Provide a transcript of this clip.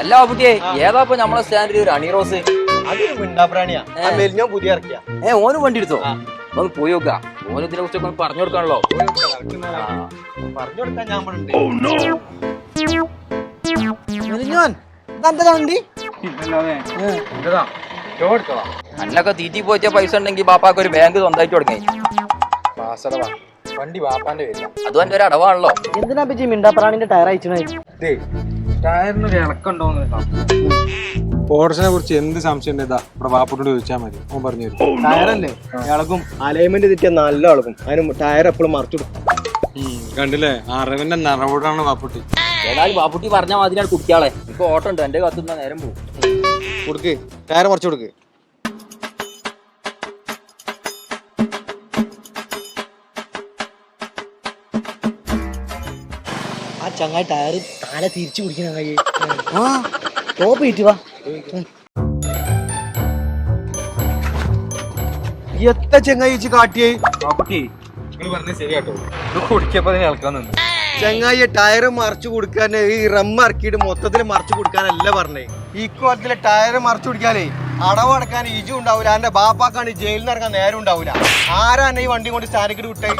അല്ല ബാപ്പുട്ടിയെ ഏതാ ഇപ്പൊ നമ്മളെ സ്റ്റാൻഡിൽ ഒരു അണിറോസ് പുതിയ ഇറക്കിയ. ഏ ഓന് വണ്ടി എടുത്തോ? ഒന്ന് പോയി നോക്ക. ഓന് ഇതിനെ കുറിച്ചൊക്കെ പറഞ്ഞു കൊടുക്കാണല്ലോ. ഞാൻ പറഞ്ഞു കൊടുക്കാൻ ഞാൻ ഇതെന്താ? വണ്ടി അന്നൊക്കെ തീറ്റി പോയിച്ച പൈസ ഉണ്ടെങ്കിൽ ബാപ്പാക്ക് ഒരു ബാങ്ക് സ്വന്തമായിട്ട് തുടങ്ങി മാസടവാ വണ്ടി വാപ്പാന്റെ പേരില്ല അതും എന്റെ ഒരു അടവാണല്ലോ. എന്തിനാ പിജി മിണ്ടാപ്രാണിന്റെ ടയർ അയച്ചണേ ടയറിന് ഒരു ഇളക്കുണ്ടോന്ന് ഓർഡസിനെ കുറിച്ച് എന്ത് സംശയം ഉണ്ട് ഇതാ ഇവിടെ വാപ്പുട്ടോട് ചോദിച്ചാൽ മതി. ഓൻ പറഞ്ഞു തരും. ടയറല്ലേ? ഇളകും. അലൈൻമെന്റ് തെറ്റിയ നല്ല ഇളകും. അതിന് ടയർ എപ്പോഴും മറിച്ചു കണ്ടില്ലേ? അറിവിന്റെ നിറവോടാണ് വാപ്പുട്ടി. ഏതായാലും ബാപ്പുട്ടി പറഞ്ഞ മാതിരിയാണ് കുട്ടിയാളെ. ഇപ്പൊ ഓട്ടം ഉണ്ട് എന്റെ കത്തുന്ന നേരം പോകും. കൊടുക്ക്. ടയർ മറിച്ചു കൊടുക്ക്. ചങ്ങായി ടയർ താനെ തിരിച്ചു പിടിക്കണ കൈ ആ. ടോപ്പ് കിട്ടി വാ. എത്ര ചെങ്ങായി കാട്ടിയേ? ചെങ്ങായി ടയർ മറിച്ചു കൊടുക്കാൻ ഈ റം ഇറക്കിയിട്ട് മൊത്തത്തിൽ മറിച്ചു കൊടുക്കാനല്ല പറഞ്ഞേ. ഈ കോലത്തിലെ ടയർ മറിച്ചു കൊടുക്കാനേ അടവടക്കാൻ ഇജു ഉണ്ടാവില്ല എന്റെ ബാപ്പാക്കാണ് ജയിലിൽ നിന്ന് ഇറങ്ങാൻ നേരം ഉണ്ടാവില്ല ആരാണ് ഈ വണ്ടി കൊണ്ട് സ്റ്റാൻഡിക്കിട്ട് വിട്ടേ?